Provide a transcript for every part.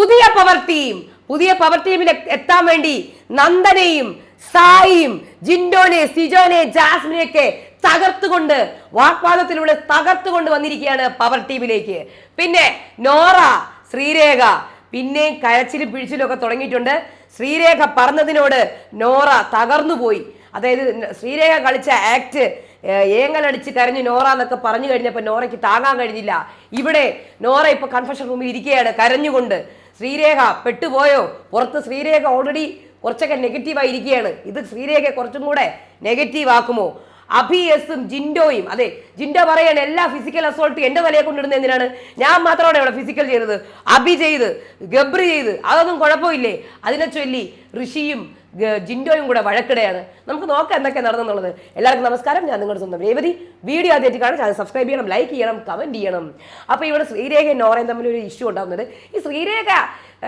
പുതിയ power team പുതിയ power ടീമിൽ എത്താൻ വേണ്ടി നന്ദനെയും സായിയും ജിൻഡോനെ സിജോനെ ജാസ്മിനെ ജാസ്മിനെയൊക്കെ തകർത്തുകൊണ്ട് വാഗ്വാദത്തിലൂടെ തകർത്തുകൊണ്ട് വന്നിരിക്കുകയാണ് പവർ ടീമിലേക്ക്. പിന്നെ നോറ ശ്രീരേഖ പിന്നെയും കരച്ചിലും പിഴിച്ചിലും ഒക്കെ തുടങ്ങിയിട്ടുണ്ട്. ശ്രീരേഖ പറഞ്ഞതിനോട് നോറ തകർന്നു പോയി അതായത് ശ്രീരേഖ കളിച്ച ആക്ട് ഏങ്ങലടിച്ച് കരഞ്ഞു നോറ എന്നൊക്കെ പറഞ്ഞു കഴിഞ്ഞപ്പോൾ നോറയ്ക്ക് താങ്ങാൻ കഴിഞ്ഞില്ല. ഇവിടെ നോറ ഇപ്പൊ കൺഫഷൻ റൂമിൽ ഇരിക്കുകയാണ് കരഞ്ഞുകൊണ്ട്. ശ്രീരേഖ പെട്ടുപോയോ? പുറത്ത് ശ്രീരേഖ ഓൾറെഡി കുറച്ചൊക്കെ നെഗറ്റീവായി ഇരിക്കുകയാണ് ഇത് ശ്രീരേഖ കുറച്ചും കൂടെ നെഗറ്റീവ് ആക്കുമോ? അഭി എസും ജിൻഡോയും അതെ ജിൻഡോ പറയാണ് എല്ലാ ഫിസിക്കൽ അസോൾട്ടും എന്റെ തലയെ കൊണ്ടിടുന്ന എന്തിനാണ്? ഞാൻ മാത്രമാണ് ഇവിടെ ഫിസിക്കൽ ചെയ്തത്. അഭി ചെയ്ത് ഗബ്രി ചെയ്ത് അതൊന്നും കുഴപ്പമില്ലേ? അതിനെ ചൊല്ലി ഋഷിയും ജിൻഡോയും കൂടെ വഴക്കിടെയാണ്. നമുക്ക് നോക്കാം എന്തൊക്കെ നടന്നെന്നുള്ളത്. എല്ലാവർക്കും നമസ്കാരം. ഞാൻ നിങ്ങളുടെ സ്വന്തം രേവതി. വീഡിയോ ആദ്യമായിട്ട് കാണാൻ ചാനൽ സബ്സ്ക്രൈബ് ചെയ്യണം ലൈക്ക് ചെയ്യണം കമന്റ് ചെയ്യണം. അപ്പോൾ ഇവിടെ ശ്രീരേഖയും നോറയും തമ്മിൽ ഒരു ഇഷ്യൂ ഉണ്ടാകുന്നത് ഈ ശ്രീരേഖ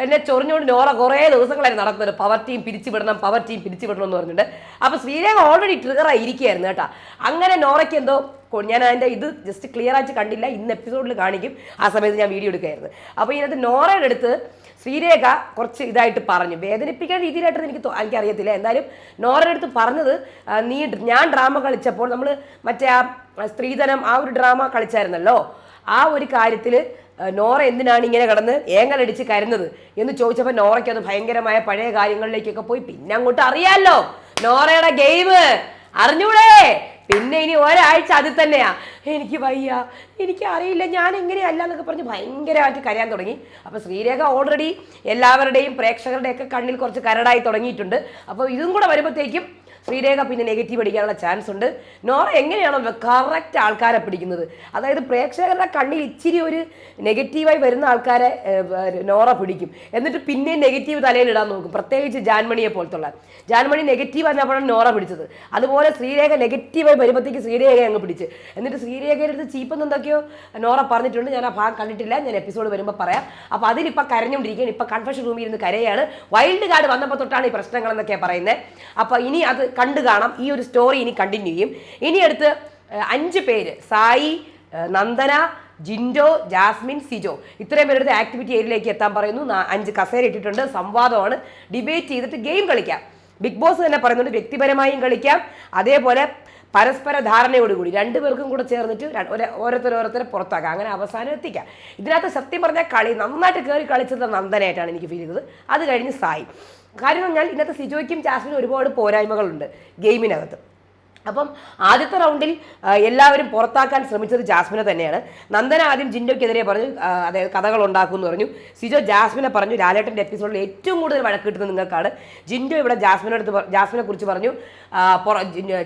എന്നെ ചൊറിഞ്ഞുകൊണ്ട് നോറ കുറേ ദിവസങ്ങളായി നടക്കുന്നത്. പവർ ടീം പിരിച്ചുവിടണം പവർ ടീം പിരിച്ചുവിടണം എന്ന് പറഞ്ഞിട്ട്. അപ്പോൾ ശ്രീരേഖ ഓൾറെഡി ട്രിഗറായി ഇരിക്കുകയായിരുന്നു കേട്ടോ. അങ്ങനെ നോറയ്ക്ക് എന്തോ ഞാൻ അതിന്റെ ഇത് ജസ്റ്റ് ക്ലിയർ ആയിട്ട് കണ്ടില്ല. ഇന്ന് എപ്പിസോഡിൽ കാണിക്കും. ആ സമയത്ത് ഞാൻ വീഡിയോ എടുക്കുകയായിരുന്നു. അപ്പോൾ ഇതിനകത്ത് നോറയുടെ അടുത്ത് ശ്രീരേഖ കുറച്ച് ഇതായിട്ട് പറഞ്ഞു. വേദനിപ്പിക്കാൻ രീതിയിലായിട്ട് എനിക്ക് എനിക്കറിയത്തില്ല. എന്തായാലും നോറയുടെ അടുത്ത് പറഞ്ഞത് നീ ഞാൻ ഡ്രാമ കളിച്ചപ്പോൾ നമ്മൾ മറ്റേ ആ സ്ത്രീധനം ആ ഒരു ഡ്രാമ കളിച്ചായിരുന്നല്ലോ. ആ ഒരു കാര്യത്തിൽ നോറ എന്തിനാണ് ഇങ്ങനെ കിടന്ന് ഏങ്ങലടിച്ച് കരുന്നത് എന്ന് ചോദിച്ചപ്പോൾ നോറയ്ക്ക് അത് ഭയങ്കരമായ പഴയ കാര്യങ്ങളിലേക്കൊക്കെ പോയി. പിന്നെ അങ്ങോട്ട് അറിയാമല്ലോ നോറയുടെ ഗെയിം അറിഞ്ഞൂടെ? പിന്നെ ഇനി ഒരാഴ്ച അതിൽ തന്നെയാ. എനിക്ക് വയ്യ. എനിക്ക് അറിയില്ല ഞാൻ എങ്ങനെയല്ല എന്നൊക്കെ പറഞ്ഞ് ഭയങ്കരമായിട്ട് കരയാൻ തുടങ്ങി. അപ്പോൾ ശ്രീരേഖ ഓൾറെഡി എല്ലാവരുടെയും പ്രേക്ഷകരുടെയൊക്കെ കണ്ണിൽ കുറച്ച് കരടായി തുടങ്ങിയിട്ടുണ്ട്. അപ്പോൾ ഇതും കൂടെ വരുമ്പോഴത്തേക്കും ശ്രീരേഖ പിന്നെ നെഗറ്റീവ് അടിക്കാനുള്ള ചാൻസ് ഉണ്ട്. നോറ എങ്ങനെയാണോ കറക്റ്റ് ആൾക്കാരെ പിടിക്കുന്നത്? അതായത് പ്രേക്ഷകരുടെ കണ്ണിൽ ഇച്ചിരി ഒരു നെഗറ്റീവായി വരുന്ന ആൾക്കാരെ നോറ പിടിക്കും. എന്നിട്ട് പിന്നെയും നെഗറ്റീവ് തലയിൽ ഇടാൻ നോക്കും. പ്രത്യേകിച്ച് ജാൻമണിയെ പോലത്തുള്ള. ജാൻമണി നെഗറ്റീവ് ആയിരുന്നപ്പോഴാണ് നോറ പിടിച്ചത്. അതുപോലെ ശ്രീരേഖ നെഗറ്റീവായി വരുമ്പോഴത്തേക്ക് ശ്രീരേഖ അങ്ങ് പിടിച്ച്. എന്നിട്ട് ശ്രീരേഖയുടെ അടുത്ത് ചീപ്പെന്ന് എന്തൊക്കെയോ നോറ പറഞ്ഞിട്ടുണ്ട്. ഞാൻ ആ ഭാഗം കണ്ടിട്ടില്ല. ഞാൻ എപ്പിസോഡ് വരുമ്പോൾ പറയാം. അപ്പോൾ അതിലിപ്പോൾ കരഞ്ഞുകൊണ്ടിരിക്കുകയാണ്. ഇപ്പോൾ കൺഫഷൻ റൂമിൽ ഇരുന്ന് കരയാണ്. വൈൽഡ് കാർഡ് വന്നപ്പോൾ തൊട്ടാണ് ഈ പ്രശ്നങ്ങളെന്നൊക്കെ പറയുന്നത് അപ്പോൾ ഇനി അത് കണ്ടു കാണാം. ഈ ഒരു സ്റ്റോറി ഇനി കണ്ടിന്യൂ ചെയ്യും. ഇനി അടുത്ത് അഞ്ച് പേര്. സായി നന്ദന ജിൻഡോ ജാസ്മിൻ സിജോ. ഇത്രയും പേരുടെ ആക്ടിവിറ്റി ഏരിയയിലേക്ക് എത്താൻ പറയുന്നു. അഞ്ച് കസേര ഇട്ടിട്ടുണ്ട്. സംവാദമാണ്. ഡിബേറ്റ് ചെയ്തിട്ട് ഗെയിം കളിക്കാം. ബിഗ് ബോസ് തന്നെ പറയുന്നുണ്ട് വ്യക്തിപരമായും കളിക്കാം. അതേപോലെ പരസ്പര ധാരണയോടുകൂടി രണ്ടുപേർക്കും കൂടെ ചേർന്നിട്ട് ഓരോരുത്തർ ഓരോരുത്തരെ പുറത്താക്കാം. അങ്ങനെ അവസാനം എത്തിക്കാം. ഇതിനകത്ത് സത്യം പറഞ്ഞാൽ കളി നന്നായിട്ട് കയറി കളിച്ചത് നന്ദനായിട്ടാണ് എനിക്ക് ഫീൽ ചെയ്തത്. അത് കഴിഞ്ഞ് സായി. കാര്യം പറഞ്ഞാൽ ഇന്നത്തെ സിജോയ്ക്കും ജാസ്മിനും ഒരുപാട് പോരായ്മകളുണ്ട് ഗെയിമിനകത്ത്. അപ്പം ആദ്യത്തെ റൗണ്ടിൽ എല്ലാവരും പുറത്താക്കാൻ ശ്രമിച്ചത് ജാസ്മിനെ തന്നെയാണ്. നന്ദന ആദ്യം ജിൻഡോയ്ക്കെതിരെ പറഞ്ഞു അതായത് കഥകൾ ഉണ്ടാക്കും എന്ന് പറഞ്ഞു. സിജോ ജാസ്മിനെ പറഞ്ഞു ലാലേട്ടന്റെ എപ്പിസോഡിൽ ഏറ്റവും കൂടുതൽ വഴക്ക് നിങ്ങൾക്കാണ്. ജിൻഡോ ഇവിടെ ജാസ്മിനെ അടുത്ത് ജാസ്മിനെ കുറിച്ച് പറഞ്ഞു.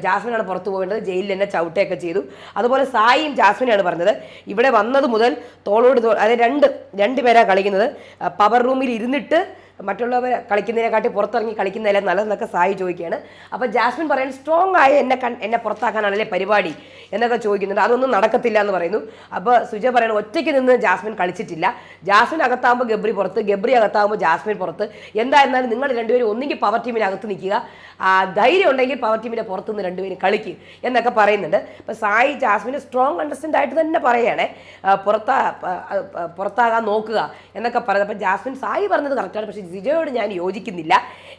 ജാസ്മിനാണ് പുറത്തു പോകേണ്ടത് ജയിലിൽ എന്നെ ചവിട്ടുകയൊക്കെ ചെയ്തു. അതുപോലെ സായിയും ജാസ്മിനെയാണ് പറഞ്ഞത്. ഇവിടെ വന്നത് മുതൽ തോളോട് അതായത് രണ്ട് രണ്ട് പേരാണ് കളിക്കുന്നത്. പവർ റൂമിൽ ഇരുന്നിട്ട് മറ്റുള്ളവർ കളിക്കുന്നതിനെക്കാട്ടി പുറത്തിറങ്ങി കളിക്കുന്നതല്ലേ നല്ലതെന്നൊക്കെ സായി ചോദിക്കുകയാണ്. അപ്പോൾ ജാസ്മിൻ പറയാൻ സ്ട്രോങ് ആയി എന്നെ കൺ എന്നെ പുറത്താക്കാനാണല്ലേ പരിപാടി? എന്നൊക്കെ ചോദിക്കുന്നുണ്ട്. അതൊന്നും നടക്കത്തില്ല എന്ന് പറയുന്നു. അപ്പോൾ സുജ പറയുന്നത് ഒറ്റയ്ക്ക് നിന്ന് ജാസ്മിൻ കളിച്ചിട്ടില്ല. ജാസ്മിൻ അകത്താകുമ്പോൾ ഗബ്രി പുറത്ത് ഗബ്രി അകത്താകുമ്പോൾ ജാസ്മിൻ പുറത്ത്. എന്തായിരുന്നാലും നിങ്ങൾ രണ്ടുപേരും ഒന്നെങ്കിൽ പവർ ടീമിനകത്ത് നിൽക്കുക. ധൈര്യം ഉണ്ടെങ്കിൽ പവർ ടീമിന്റെ പുറത്ത് നിന്ന് രണ്ടുപേരും കളിക്കുക എന്നൊക്കെ പറയുന്നുണ്ട്. അപ്പോൾ സായി ജാസ്മിന് സ്ട്രോങ് അണ്ടർസ്റ്റാൻഡ് ആയിട്ട് തന്നെ പറയുകയാണേ. പുറത്താ പുറത്താകാൻ നോക്കുക എന്നൊക്കെ പറയുന്നത് അപ്പോൾ ജാസ്മിൻ സായി പറഞ്ഞത് കറക്റ്റാണ് പക്ഷേ സിജയോട് ഞാൻ യോജിക്കുന്നില്ല.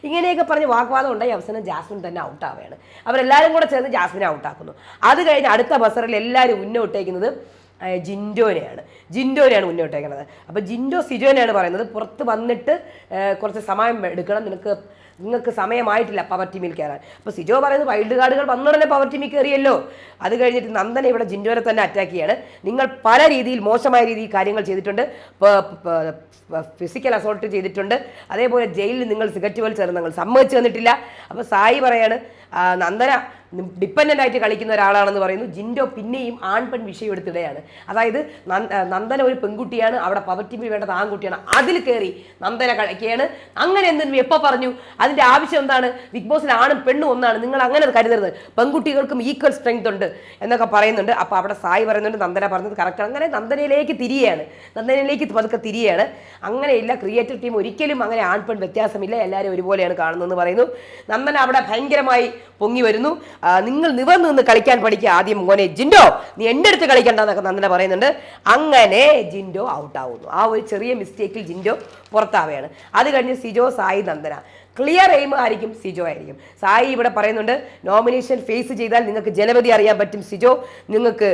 ഇങ്ങനെയൊക്കെ പറഞ്ഞ് വാഗ്വാദം ഉണ്ടായി അവസാനം ജാസ്മിൻ തന്നെ ഔട്ടാവുകയാണ് അവരെല്ലാവരും കൂടെ ചേർന്ന് ജാസ്മിനെ ഔട്ടാക്കുന്നു അത് കഴിഞ്ഞ് അടുത്ത ബസറിൽ എല്ലാവരും ഉന്നോട്ടേക്കുന്നത് ജിൻഡോനെയാണ്. ജിൻഡോനെയാണ് മുന്നോട്ടേക്കുന്നത് അപ്പോൾ ജിൻഡോ സിജോനെയാണ് പറയുന്നത് പുറത്ത് വന്നിട്ട് കുറച്ച് സമയം എടുക്കണം നിനക്ക് നിങ്ങൾക്ക് സമയമായിട്ടില്ല പവർ ടീമിൽ കയറാൻ. അപ്പോൾ സിജോ പറയുന്നത് വൈൽഡ് കാർഡുകൾ വന്നുടനെ പവർ ടീമിൽ കയറിയല്ലോ. അത് കഴിഞ്ഞിട്ട് നന്ദന ഇവിടെ ജിൻഡോനെ തന്നെ അറ്റാക്ക് ചെയ്യാണ്. നിങ്ങൾ പല രീതിയിൽ മോശമായ രീതിയിൽ കാര്യങ്ങൾ ചെയ്തിട്ടുണ്ട്. ഫിസിക്കൽ അസോൾട്ട് ചെയ്തിട്ടുണ്ട്. അതേപോലെ ജയിലിൽ നിങ്ങൾ സിഗരറ്റ് വലിച്ചേർന്ന് നിങ്ങൾ സമ്മതിച്ചു തന്നിട്ടില്ല. അപ്പോൾ സായി പറയാണ് നന്ദന ഡിപ്പെൻഡന്റ് ആയിട്ട് കളിക്കുന്ന ഒരാളാണെന്ന് പറയുന്നു. ജിൻഡോ പിന്നെയും ആൺപെൺ വിഷയം എടുത്തിടെയാണ് അതായത് നന്ദന ഒരു പെൺകുട്ടിയാണ് അവിടെ പവർ ടീമിൽ വേണ്ടത് ആൺകുട്ടിയാണ്. അതിൽ കയറി നന്ദന കളിക്കുകയാണ്. അങ്ങനെ എന്തിനും എപ്പോൾ പറഞ്ഞു അതിന്റെ ആവശ്യം എന്താണ്? ബിഗ് ബോസിൽ ആണും പെണ്ണും ഒന്നാണ്. നിങ്ങൾ അങ്ങനെ കരുതരുത്. പെൺകുട്ടികൾക്കും ഈക്വൽ സ്ട്രെങ്ത് ഉണ്ട് എന്നൊക്കെ പറയുന്നുണ്ട്. അപ്പോൾ അവിടെ സായി പറയുന്നുണ്ട് നന്ദന പറഞ്ഞത് കറക്റ്റ് അങ്ങനെ നന്ദനയിലേക്ക് തിരിയാണ് നന്ദനയിലേക്ക് പതുക്കെ തിരിയാണ് അങ്ങനെയില്ല ക്രിയേറ്റീവ് ടീം ഒരിക്കലും അങ്ങനെ ആൺ പെൺ വ്യത്യാസമില്ല. എല്ലാവരും ഒരുപോലെയാണ് കാണുന്നതെന്ന് പറയുന്നു. നന്ദന അവിടെ ഭയങ്കരമായി പൊങ്ങി വരുന്നു. നിങ്ങൾ നിവർന്ന് നിന്ന് കളിക്കാൻ പഠിക്കുക ആദ്യം മോനെ ജിൻഡോ. നീ എന്റെ അടുത്ത് കളിക്കണ്ടെന്നൊക്കെ നന്ദന പറയുന്നുണ്ട്. അങ്ങനെ ജിൻഡോ ഔട്ടാവുന്നു ആ ഒരു ചെറിയ മിസ്റ്റേക്കിൽ ജിൻഡോ പുറത്താവുകയാണ്. അത് കഴിഞ്ഞ് സിജോ സായി നന്ദന. ക്ലിയർ എയിം ആയിരിക്കും സിജോ ആയിരിക്കും. സായി ഇവിടെ പറയുന്നുണ്ട് നോമിനേഷൻ ഫേസ് ചെയ്താൽ നിങ്ങൾക്ക് ജനപതി അറിയാൻ പറ്റും സിജോ. നിങ്ങൾക്ക്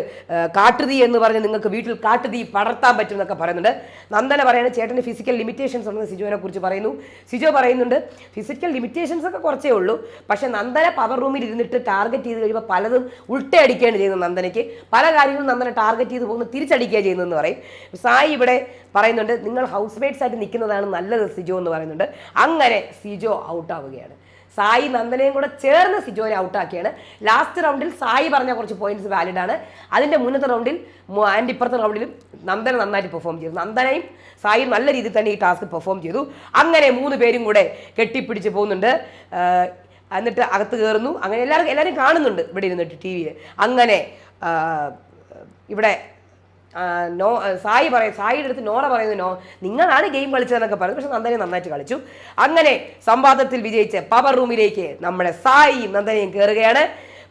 കാട്ടുതീ എന്ന് പറഞ്ഞ് നിങ്ങൾക്ക് വീട്ടിൽ കാട്ടുതീ പടർത്താൻ പറ്റും എന്നൊക്കെ പറയുന്നുണ്ട്. നന്ദന പറയുന്നത് ചേട്ടന് ഫിസിക്കൽ ലിമിറ്റേഷൻസ് ഉണ്ടെന്ന് സിജോനെ കുറിച്ച് പറയുന്നു. സിജോ പറയുന്നുണ്ട് ഫിസിക്കൽ ലിമിറ്റേഷൻസ് ഒക്കെ കുറച്ചേ ഉള്ളൂ. പക്ഷേ നന്ദന പവർ റൂമിൽ ഇരുന്നിട്ട് ടാർഗറ്റ് ചെയ്ത് കഴിയുമ്പോൾ പലതും ഉൾട്ടയടിക്കുകയാണ് ചെയ്യുന്നത് നന്ദനയ്ക്ക്. പല കാര്യങ്ങളും നന്ദന ടാർഗറ്റ് ചെയ്ത് പോകുന്നു തിരിച്ചടിക്കുക ചെയ്യുന്നതെന്ന് പറയും. സായി ഇവിടെ പറയുന്നുണ്ട് നിങ്ങൾ ഹൗസ് മേറ്റ്സ് ആയിട്ട് നിൽക്കുന്നതാണ് നല്ലത് സിജോ എന്ന് പറയുന്നുണ്ട്. അങ്ങനെ സിജോ ഔട്ടാവുകയാണ്. സായി നന്ദനയും കൂടെ ചേർന്ന് സിജോനെ ഔട്ടാക്കിയാണ്. ലാസ്റ്റ് റൗണ്ടിൽ സായി പറഞ്ഞ കുറച്ച് പോയിന്റ്സ് വാലിഡ് ആണ്. അതിന്റെ മുന്നത്തെ റൗണ്ടിൽ ആൻഡ് ഇപ്പുറത്തെ റൗണ്ടിലും നന്ദന നന്നായിട്ട് പെർഫോം ചെയ്തു. നന്ദനയും സായി നല്ല രീതിയിൽ തന്നെ ഈ ടാസ്ക് പെർഫോം ചെയ്തു. അങ്ങനെ മൂന്ന് പേരും കൂടെ കെട്ടിപ്പിടിച്ച് പോകുന്നുണ്ട്. എന്നിട്ട് അകത്ത് കയറുന്നു അങ്ങനെ എല്ലാവരും എല്ലാവരും കാണുന്നുണ്ട് ഇവിടെ ഇരുന്നിട്ട് ടി വിയിൽ അങ്ങനെ ഇവിടെ നോ സായി പറയും സായിയുടെ അടുത്ത് നോറ പറയുന്നു നോ നിങ്ങളാണ് ഗെയിം കളിച്ചതെന്നൊക്കെ പറയുന്നത് പക്ഷെ നന്ദനെ നന്നായിട്ട് കളിച്ചു. അങ്ങനെ സംവാദത്തിൽ വിജയിച്ച് പവർ റൂമിലേക്ക് നമ്മുടെ സായിയും നന്ദനയും കയറുകയാണ്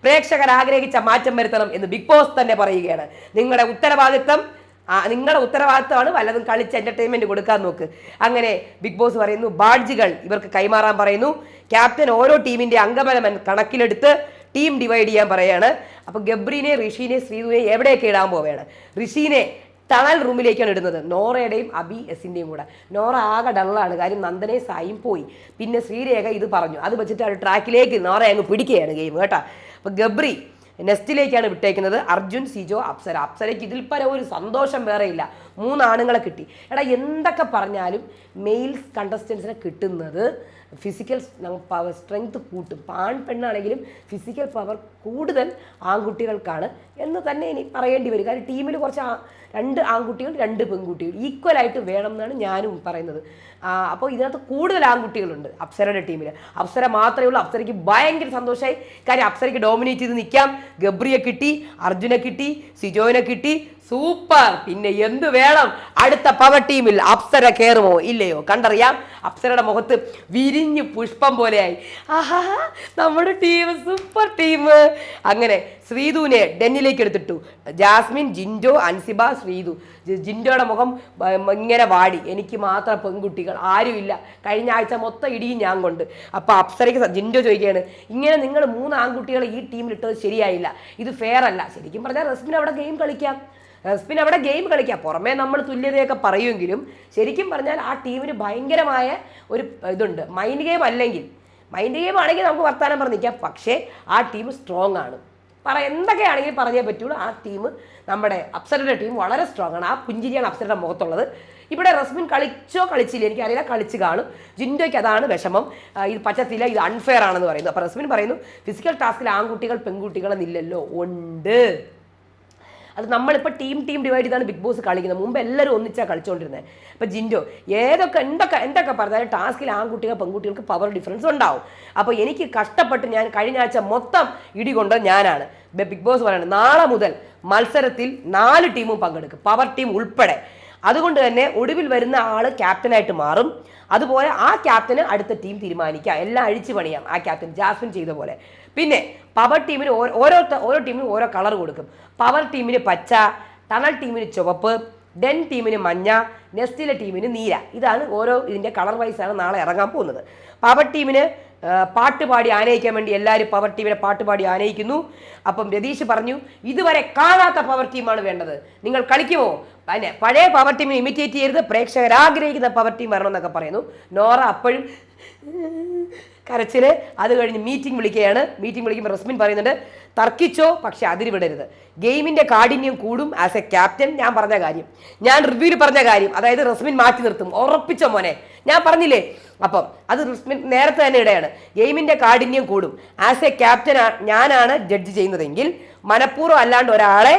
പ്രേക്ഷകർ ആഗ്രഹിച്ച മാറ്റം വരുത്തണം എന്ന് ബിഗ് ബോസ് തന്നെ പറയുകയാണ്. നിങ്ങളുടെ ഉത്തരവാദിത്തം നിങ്ങളുടെ ഉത്തരവാദിത്തമാണ് വല്ലതും കളിച്ച് എന്റർടൈൻമെന്റ് കൊടുക്കാൻ നോക്ക്. അങ്ങനെ ബിഗ് ബോസ് പറയുന്നു ബാഡ്ജുകൾ ഇവർക്ക് കൈമാറാൻ പറയുന്നു. ക്യാപ്റ്റൻ ഓരോ ടീമിന്റെ അംഗബലം കണക്കിലെടുത്ത് ടീം ഡിവൈഡ് ചെയ്യാൻ പറയാണ്. അപ്പൊ ഗബ്രീനെ ഋഷീനെ ശ്രീധുവിനെ എവിടെയൊക്കെ ഇടാൻ പോവുകയാണ്? ഋഷീനെ തണൽ റൂമിലേക്കാണ് ഇടുന്നത്. നോറയുടെയും അബി എസിന്റെയും കൂടെ. നോറ ആകെ ഡള്ളാണ് കാര്യം നന്ദനെ സായും പോയി. പിന്നെ ശ്രീരേഖ ഇത് പറഞ്ഞു. അത് വെച്ചിട്ട് ആ ട്രാക്കിലേക്ക് നോറ അങ്ങ് പിടിക്കുകയാണ് ഗെയിം കേട്ടോ. അപ്പോൾ ഗബ്രി നെസ്റ്റിലേക്കാണ് വിട്ടേക്കുന്നത്. അർജുൻ സിജോ അപ്സര. അപ്സരയ്ക്ക് ഇതിൽ പരം ഒരു സന്തോഷം വേറെ ഇല്ല മൂന്ന് ആണുങ്ങളെ കിട്ടി. എടാ എന്തൊക്കെ പറഞ്ഞാലും മെയിൽസ് കണ്ടസ്റ്റൻസിനെ കിട്ടുന്നത് ഫിസിക്കൽ പവർ സ്ട്രെങ്ത് കൂട്ടും. ആൺ പെണ്ണാണെങ്കിലും ഫിസിക്കൽ പവർ കൂടുതൽ ആൺകുട്ടികൾക്കാണ് എന്ന് തന്നെ ഇനി പറയേണ്ടി വരും. കാരണം ടീമിൽ കുറച്ച് രണ്ട് ആൺകുട്ടികൾ രണ്ട് പെൺകുട്ടികൾ ഈക്വൽ ആയിട്ട് വേണം എന്നാണ് ഞാനും പറയുന്നത്. അപ്പോൾ ഇതിനകത്ത് കൂടുതൽ ആൺകുട്ടികളുണ്ട് അപ്സരയുടെ ടീമിൽ അപ്സര മാത്രമേ ഉള്ളൂ. അപ്സരയ്ക്ക് ഭയങ്കര സന്തോഷമായി കാര്യം അപ്സരയ്ക്ക് ഡോമിനേറ്റ് ചെയ്ത് നിൽക്കാം. ഗബ്രിയെ കിട്ടി അർജുനെ കിട്ടി സിജോനെ കിട്ടി. സൂപ്പർ പിന്നെ എന്ത് വേണം? അടുത്ത പവർ ടീമിൽ അപ്സര കയറുമോ ഇല്ലയോ? കണ്ടറിയാം. അപ്സരയുടെ മുഖത്ത് വിരിഞ്ഞ് പുഷ്പം പോലെയായി. ആഹാ നമ്മുടെ ടീം സൂപ്പർ ടീം അങ്ങനെ ശ്രീധുവിനെ ഡെന്നിലേക്ക് എടുത്തിട്ടു. ജാസ്മിൻ ജിൻജോ അൻസിബ ശ്രീധു ജി- ജിൻഡോയുടെ മുഖം ഇങ്ങനെ വാടി. എനിക്ക് മാത്രം പെൺകുട്ടികൾ ആരുമില്ല കഴിഞ്ഞ ആഴ്ച മൊത്തം ഇടിയും ഞാൻ കൊണ്ട്. അപ്പോൾ അപ്സരയ്ക്ക് ജിൻഡോ ചോദിക്കുകയാണ് ഇങ്ങനെ നിങ്ങൾ മൂന്ന് ആൺകുട്ടികളെ ഈ ടീമിൽ ഇട്ടത് ശരിയായില്ല. ഇത് ഫെയർ അല്ല. ശരിക്കും പറഞ്ഞാൽ റസ്മിൻ അവിടെ ഗെയിം കളിക്കാം. റസ്മിൻ അവിടെ ഗെയിം കളിക്കാം. പുറമേ നമ്മൾ തുല്യതയൊക്കെ പറയുമെങ്കിലും ശരിക്കും പറഞ്ഞാൽ ആ ടീമിന് ഭയങ്കരമായ ഒരു ഇതുണ്ട്. മൈൻഡ് ഗെയിം അല്ലെങ്കിൽ മൈൻഡ് ഗെയിം ആണെങ്കിൽ നമുക്ക് വർത്താനം പറഞ്ഞിരിക്കാം. പക്ഷേ ആ ടീം സ്ട്രോങ് ആണ്. പറ എന്തൊക്കെയാണെങ്കിലും പറഞ്ഞേ പറ്റുള്ളൂ. ആ ടീം നമ്മുടെ അപ്സരയുടെ ടീം വളരെ സ്ട്രോങ് ആണ്. ആ പുഞ്ചിരിയാണ് അപ്സരയുടെ മുഖത്തുള്ളത്. ഇവിടെ റസ്മിൻ കളിച്ചോ കളിച്ചില്ല? എനിക്കറിയില്ല. കളിച്ച് കാണും. ജിൻഡോയ്ക്ക് അതാണ് വിഷമം. ഇത് പറ്റത്തില്ല. ഇത് അൺഫെയർ ആണെന്ന് പറയുന്നു. അപ്പോൾ റസ്മിൻ പറയുന്നു ഫിസിക്കൽ ടാസ്കിൽ ആൺകുട്ടികൾ പെൺകുട്ടികളെന്നില്ലല്ലോ ഉണ്ട്. അത് നമ്മളിപ്പോൾ ടീം ടീം ഡിവൈഡ് ചെയ്താണ് ബിഗ് ബോസ് കളിക്കുന്നത്. മുമ്പ് എല്ലാവരും ഒന്നിച്ചാണ് കളിച്ചുകൊണ്ടിരുന്നത് അപ്പോൾ ജിൻഡോ ഏതൊക്കെ എന്തൊക്കെ എന്തൊക്കെ പറഞ്ഞാലും ടാസ്കിൽ ആൺകുട്ടികൾ പെൺകുട്ടികൾക്ക് പവർ ഡിഫറൻസ് ഉണ്ടാവും. അപ്പോൾ എനിക്ക് കഷ്ടപ്പെട്ട് ഞാൻ കഴിഞ്ഞ ആഴ്ച മൊത്തം ഇടി കൊണ്ടത് ഞാനാണ്. ബിഗ് ബോസ് പറയുന്നത് നാളെ മുതൽ മത്സരത്തിൽ നാല് ടീമും പങ്കെടുക്കും. പവർ ടീം ഉൾപ്പെടെ. അതുകൊണ്ട് തന്നെ ഒടുവിൽ വരുന്ന ആൾ ക്യാപ്റ്റനായിട്ട് മാറും. അതുപോലെ ആ ക്യാപ്റ്റന് അടുത്ത ടീം തീരുമാനിക്കുക എല്ലാം അഴിച്ചു പണിയാം ആ ക്യാപ്റ്റൻ ജാസ്മിൻ ചെയ്ത പോലെ. പിന്നെ പവർ ടീമിന് ഓരോ ഓരോ ടീമിനും ഓരോ കളർ കൊടുക്കും. പവർ ടീമിന് പച്ച ടണൽ ടീമിന് ചുവപ്പ് ഡെൻ ടീമിന് മഞ്ഞ നെസ്റ്റിലെ ടീമിന് നീല. ഇതാണ് ഓരോ ഇതിന്റെ കളർ വൈസാണ് നാളെ ഇറങ്ങാൻ പോകുന്നത്. പവർ ടീമിന് പാട്ട് പാടി ആനയിക്കാൻ വേണ്ടി എല്ലാവരും പവർ ടീമിനെ പാട്ട് പാടി ആനയിക്കുന്നു. അപ്പം രതീഷ് പറഞ്ഞു ഇതുവരെ കാണാത്ത പവർ ടീമാണ് വേണ്ടത്. നിങ്ങൾ കളിക്കുമോ? പിന്നെ പഴയ പവർ ടീമിനെ ഇമിറ്റേറ്റ് ചെയ്യരുത്. പ്രേക്ഷകർ ആഗ്രഹിക്കുന്ന പവർ ടീം വരണം എന്നൊക്കെ പറയുന്നു. നോറ അപ്പോഴും കരച്ചിൽ. അത് കഴിഞ്ഞ് മീറ്റിംഗ് വിളിക്കുകയാണ്. മീറ്റിംഗ് വിളിക്കുമ്പോൾ റസ്മിൻ പറയുന്നുണ്ട് തർക്കിച്ചോ പക്ഷെ അതിന് വിടരുത് ഗെയിമിന്റെ കാഠിന്യം കൂടും ആസ് എ ക്യാപ്റ്റൻ ഞാൻ പറഞ്ഞ കാര്യം. ഞാൻ റിവ്യൂവിൽ പറഞ്ഞ കാര്യം. അതായത് റസ്മിൻ മാറ്റി നിർത്തും. ഉറപ്പിച്ചോ മോനെ. ഞാൻ പറഞ്ഞില്ലേ? അപ്പം അത് റസ്മിൻ നേരത്തെ തന്നെ ഇടയാണ്. ഗെയിമിന്റെ കാഠിന്യം കൂടും. ആസ് എ ക്യാപ്റ്റൻ ഞാനാണ് ജഡ്ജ് ചെയ്യുന്നതെങ്കിൽ മനഃപൂർവം അല്ലാണ്ട് ഒരാളെ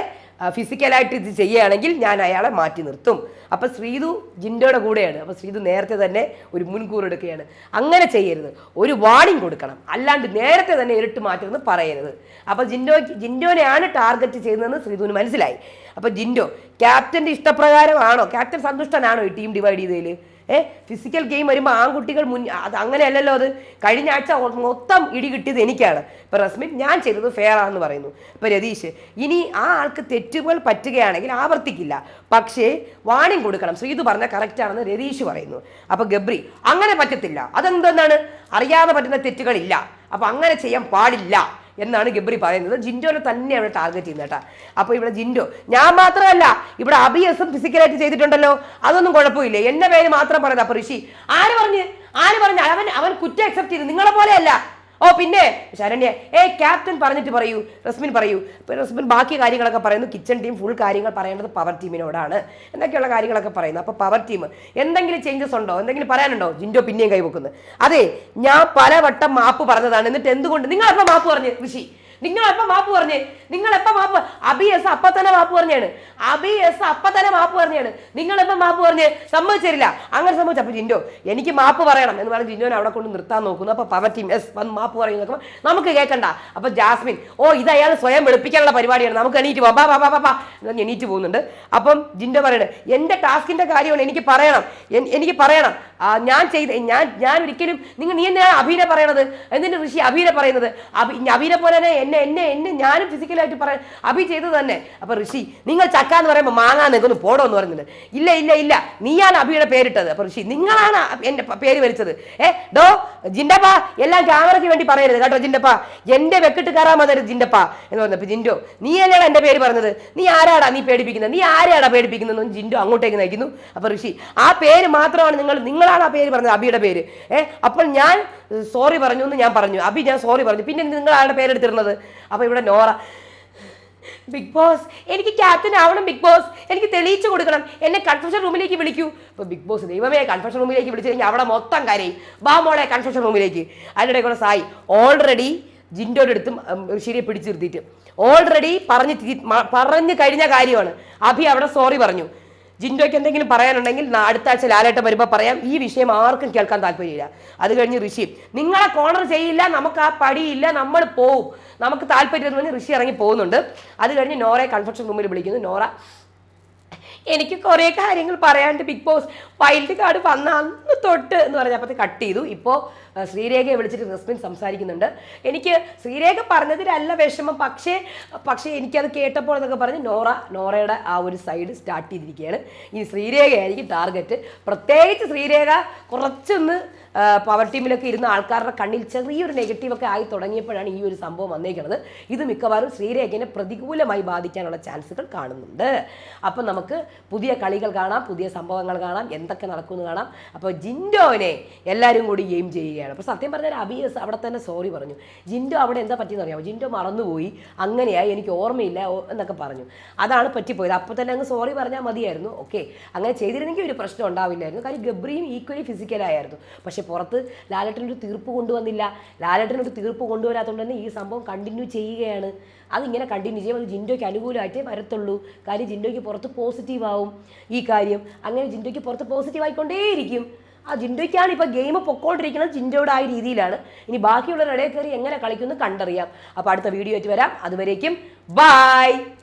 ഫിസിക്കലായിട്ട് ഇത് ചെയ്യുകയാണെങ്കിൽ ഞാൻ അയാളെ മാറ്റി നിർത്തും. അപ്പോൾ ശ്രീതു ജിൻഡോയുടെ കൂടെയാണ്. അപ്പോൾ ശ്രീതു നേരത്തെ തന്നെ ഒരു മുൻകൂർ എടുക്കുകയാണ്. അങ്ങനെ ചെയ്യരുത്. ഒരു വാണിംഗ് കൊടുക്കണം. അല്ലാണ്ട് നേരത്തെ തന്നെ ഇരുട്ട് മാറ്റുമെന്ന് പറയരുത്. അപ്പോൾ ജിൻഡോ ജിൻഡോനെയാണ് ടാർഗറ്റ് ചെയ്യുന്നതെന്ന് ശ്രീതുവിന് മനസ്സിലായി. അപ്പോൾ ജിൻഡോ ക്യാപ്റ്റന്റെ ഇഷ്ടപ്രകാരമാണോ? ക്യാപ്റ്റൻ സന്തുഷ്ടനാണോ ഈ ടീം ഡിവൈഡ് ചെയ്തതിൽ ഏ ഫിസിക്കൽ ഗെയിം വരുമ്പോൾ ആൺകുട്ടികൾ മുൻ അത് അങ്ങനെയല്ലല്ലോ അത്. കഴിഞ്ഞ ആഴ്ച മൊത്തം ഇടി കിട്ടിയത് എനിക്കാണ്. ഇപ്പം റസ്മിൻ ഞാൻ ചെയ്തത് ഫെയർ ആണെന്ന് പറയുന്നു. ഇപ്പം രതീഷ് ഇനി ആ ആൾക്ക് തെറ്റുകൾ പറ്റുകയാണെങ്കിൽ ആവർത്തിക്കില്ല. പക്ഷേ വാണിംഗ് കൊടുക്കണം. ശ്രീതു പറഞ്ഞ കറക്റ്റാണെന്ന് രതീഷ് പറയുന്നു. അപ്പം ഗബ്രി അങ്ങനെ പറ്റത്തില്ല. അതെന്തെന്നാണ്? അറിയാതെ പറ്റുന്ന തെറ്റുകളില്ല. അപ്പം അങ്ങനെ ചെയ്യാൻ പാടില്ല. എന്നാണ് ഗബ്രി പറയുന്നത്. ജിൻഡോനെ തന്നെ അവിടെ ടാർഗറ്റ് ചെയ്യുന്നത് കേട്ടാ. അപ്പൊ ഇവിടെ ജിൻഡോ ഞാൻ മാത്രമല്ല ഇവിടെ അബിയസും ഫിസിക്കലായിട്ട് ചെയ്തിട്ടുണ്ടല്ലോ. അതൊന്നും കുഴപ്പമില്ല. എന്റെ പേര് മാത്രം പറയുന്നത്. അപ്പൊ ഋഷി ആര് പറഞ്ഞ്? ആര് പറഞ്ഞ്? അവൻ അവൻ കുറ്റം അക്സെപ്റ്റ് ചെയ്തു. നിങ്ങളെ പോലെയല്ല. ഓ പിന്നെ ശരണ്യ ഏ ക്യാപ്റ്റൻ പറഞ്ഞിട്ട് പറയൂ റസ്മിൻ പറയൂ. റസ്മിൻ ബാക്കി കാര്യങ്ങളൊക്കെ പറയുന്നു. കിച്ചൺ ടീം ഫുൾ കാര്യങ്ങൾ പറയേണ്ടത് പവർ ടീമിനോടാണ് എന്നൊക്കെയുള്ള കാര്യങ്ങളൊക്കെ പറയുന്നു. അപ്പോൾ പവർ ടീം എന്തെങ്കിലും ചേഞ്ചസ് ഉണ്ടോ? എന്തെങ്കിലും പറയാനുണ്ടോ? ജിൻഡോ പിന്നെയും കൈവക്കുന്നു അതെ ഞാൻ പലവട്ടം മാപ്പ് പറഞ്ഞതാണ്. എന്നിട്ട് എന്തുകൊണ്ട്? നിങ്ങൾ മാപ്പ് പറഞ്ഞു ഋഷി. നിങ്ങൾ എപ്പോ മാപ്പ് പറഞ്ഞേ? നിങ്ങൾ എപ്പോ മാപ്പ് അബി എസ് അപ്പ തന്നെ മാപ്പ് പറഞ്ഞാണ്. അബി എസ് അപ്പ തന്നെ മാപ്പ് പറഞ്ഞാണ്. നിങ്ങൾ എപ്പോ മാപ്പ് പറഞ്ഞേ? സമ്മതിച്ചില്ല അങ്ങനെ സംഭവിച്ചു. അപ്പൊ ജിൻഡോ എനിക്ക് മാപ്പ് പറയണം എന്ന് പറഞ്ഞ് ജിൻഡോനെ അവിടെ കൊണ്ട് നിർത്താൻ നോക്കുന്നു. അപ്പൊ പവർ ടീം എസ് വന്ന് മാപ്പ് പറയും നമുക്ക് കേൾക്കണ്ട. അപ്പൊ ജാസ്മിൻ ഓ ഇത് അയാൾ സ്വയം വെളുപ്പിക്കാനുള്ള പരിപാടിയാണ്. നമുക്ക് എണീറ്റ് പോവാം. പാ എന്ന് പറഞ്ഞ് എണീറ്റ് പോകുന്നുണ്ട്. അപ്പം ജിൻഡോ പറയണത് എന്റെ ടാസ്കിന്റെ കാര്യമാണ് എനിക്ക് പറയണം. എനിക്ക് പറയണം. ഞാൻ ചെയ്ത് ഞാൻ ഞാൻ ഒരിക്കലും നിങ്ങൾ നീ എന്നാ അഭീനെ പറയണത്? എന്തിന്റെ ഋഷി അഭീനെ പറയുന്നത്? അഭി അഭിനെ പോലെ തന്നെ എന്നെ എന്നെ എന്നെ എന്നെ ഞാനും ഫിസിക്കലായിട്ട് പറയാൻ അഭി ചെയ്തു തന്നെ. അപ്പൊ ഋഷി നിങ്ങൾ ചക്ക എന്ന് പറയുമ്പോൾ മാങ്ങാ നിൽക്കുന്നു പോടോ എന്ന് പറഞ്ഞത് ഇല്ല ഇല്ല ഇല്ല. നീയാണ് അഭിയുടെ പേരിട്ടത്. അപ്പൊ ഋഷി നിങ്ങളാണ് എന്റെ പ- പേര് വലിച്ചത് ഏ ഡോ ജിൻഡപ്പ എല്ലാം ക്യാമറയ്ക്ക് വേണ്ടി പറയരുത് കേട്ടോ ജിൻഡപ്പ. എന്റെ വെക്കിട്ട് കയറാൻ മതി ജിൻഡപ്പ എന്ന് പറഞ്ഞപ്പോ ജിൻഡോ നീ അല്ലേടാ എന്റെ പേര് പറഞ്ഞത്? നീ ആരാടാ നീ പേടിപ്പിക്കുന്നത്? നീ ആരാടാ പേടിപ്പിക്കുന്നത്? ജിൻഡോ അങ്ങോട്ടേക്ക് നയിക്കുന്നു. അപ്പൊ ഋഷി ആ പേര് മാത്രമാണ് നിങ്ങൾ നിങ്ങളാണ് ആ പേര് പറഞ്ഞത് അബിയുടെ പേര്. ഏ അപ്പോൾ ഞാൻ സോറി പറഞ്ഞു എന്ന് ഞാൻ പറഞ്ഞു. അബി ഞാൻ സോറി പറഞ്ഞു. പിന്നെ നിങ്ങൾ ആരുടെ പേരെടുത്തിരുന്നത്? അപ്പൊ ഇവിടെ നോറ ബിഗ് ബോസ് എനിക്ക് ക്യാപ്റ്റൻ ആവണം ബിഗ് ബോസ് എനിക്ക് തെളിയിച്ചു കൊടുക്കണം. എന്നെ കൺഫ്യൂഷൻ റൂമിലേക്ക് വിളിക്കൂ. ഇപ്പൊ ബിഗ് ബോസ് ദൈവമേ കൺഫ്യൂഷൻ റൂമിലേക്ക് വിളിച്ചു കഴിഞ്ഞാൽ അവിടെ മൊത്തം കരയും. വാ മോളെ കൺഫ്യൂഷൻ റൂമിലേക്ക് അതിനിടെ കൂടെ സായി. ഓൾറെഡി ജിൻഡോയുടെ അടുത്തും ഋഷിയെ പിടിച്ചു നിർത്തിയിട്ട്. ഓൾറെഡി പറഞ്ഞ് പറഞ്ഞു കഴിഞ്ഞ കാര്യമാണ്. അഭി അവിടെ സോറി പറഞ്ഞു. ജിൻഡോയ്ക്ക് എന്തെങ്കിലും പറയാനുണ്ടെങ്കിൽ അടുത്ത ആഴ്ച ലാലേട്ടം വരുമ്പോൾ പറയാം. ഈ വിഷയം ആർക്കും കേൾക്കാൻ താല്പര്യമില്ല. അത് കഴിഞ്ഞ് ഋഷി നിങ്ങളെ കോണർ ചെയ്യില്ല നമുക്ക് ആ പടിയില്ല നമ്മൾ പോവും. നമുക്ക് താല്പര്യം പറഞ്ഞ് ഋഷി ഇറങ്ങി പോകുന്നുണ്ട്. അത് കഴിഞ്ഞ് നോറയെ കൺഫെക്ഷൻ റൂമിൽ വിളിക്കുന്നു. നോറ എനിക്ക് കുറേ കാര്യങ്ങൾ പറയാണ്ട് ബിഗ് ബോസ് വൈൽഡ് കാർഡ് വന്ന അന്ന് തൊട്ട് എന്ന് പറഞ്ഞപ്പോൾ കട്ട് ചെയ്തു. ഇപ്പോൾ ശ്രീരേഖയെ വിളിച്ചിട്ട് റസ്മിൻ സംസാരിക്കുന്നുണ്ട്. എനിക്ക് ശ്രീരേഖ പറഞ്ഞതിലല്ല വിഷമം. പക്ഷേ പക്ഷേ എനിക്കത് കേട്ടപ്പോൾ എന്നൊക്കെ പറഞ്ഞ് നോറ നോറയുടെ ആ ഒരു സൈഡ് സ്റ്റാർട്ട് ചെയ്തിരിക്കുകയാണ്. ഈ ശ്രീരേഖയായിരിക്കും ടാർഗറ്റ് പ്രത്യേകിച്ച് ശ്രീരേഖ കുറച്ചൊന്ന് പവർ ടീമിലൊക്കെ ഇരുന്ന ആൾക്കാരുടെ കണ്ണിൽ ചെറിയൊരു നെഗറ്റീവൊക്കെ ആയി തുടങ്ങിയപ്പോഴാണ് ഈ ഒരു സംഭവം വന്നേക്കുന്നത് ഇത് മിക്കവാറും ശ്രീരേഖനെ പ്രതികൂലമായി ബാധിക്കാനുള്ള ചാൻസുകൾ കാണുന്നുണ്ട്. അപ്പം നമുക്ക് പുതിയ കളികൾ കാണാം പുതിയ സംഭവങ്ങൾ കാണാം എന്തൊക്കെ നടക്കുമെന്ന് കാണാം. അപ്പോൾ ജിൻഡോനെ എല്ലാവരും കൂടി ഗെയിം ചെയ്യുകയാണ് അപ്പോൾ സത്യം പറഞ്ഞാൽ അബിയസ് അവിടെ തന്നെ സോറി പറഞ്ഞു. ജിൻഡോ അവിടെ എന്താ പറ്റിയെന്ന് അറിയാമോ? ജിൻഡോ മറന്നുപോയി. അങ്ങനെയായി. എനിക്ക് ഓർമ്മയില്ല എന്നൊക്കെ പറഞ്ഞു. അതാണ് പറ്റിപ്പോയത്. അപ്പോൾ തന്നെ അങ്ങ് സോറി പറഞ്ഞാൽ മതിയായിരുന്നു. ഓക്കെ അങ്ങനെ ചെയ്തിരുന്നെങ്കിൽ ഒരു പ്രശ്നം ഉണ്ടാവില്ലായിരുന്നു. കാര്യം ഗബ്രിയും ഈക്വലി ഫിസിക്കലായിരുന്നു പക്ഷേ പുറത്ത് ലാലേട്ടനൊരു തീർപ്പ് കൊണ്ടുവന്നില്ല. ലാലേട്ടനൊരു തീർപ്പ് കൊണ്ടുവരാത്തതുകൊണ്ട് തന്നെ ഈ സംഭവം കണ്ടിന്യൂ ചെയ്യുകയാണ്. അതിങ്ങനെ കണ്ടിന്യൂ ചെയ്യും അത് ജിൻഡോയ്ക്ക് അനുകൂലമായിട്ടേ വരത്തുള്ളൂ. കാര്യം ജിൻഡോയ്ക്ക് പുറത്ത് പോസിറ്റീവ് ആവും ഈ കാര്യം. അങ്ങനെ ജിൻഡോയ്ക്ക് പുറത്ത് പോസിറ്റീവ് ആയിക്കൊണ്ടേയിരിക്കും. ആ ജിൻഡോയ്ക്കാണ് ഇപ്പോൾ ഗെയിം പൊക്കോണ്ടിരിക്കുന്നത് ജിൻഡോയുടെ ആ രീതിയിലാണ്. ഇനി ബാക്കിയുള്ളവരുടെ ഇടയിൽ കയറി എങ്ങനെ കളിക്കുന്നു കണ്ടറിയാം. അപ്പോൾ അടുത്ത വീഡിയോ ആയിട്ട് വരാം. അതുവരേക്കും ബൈ!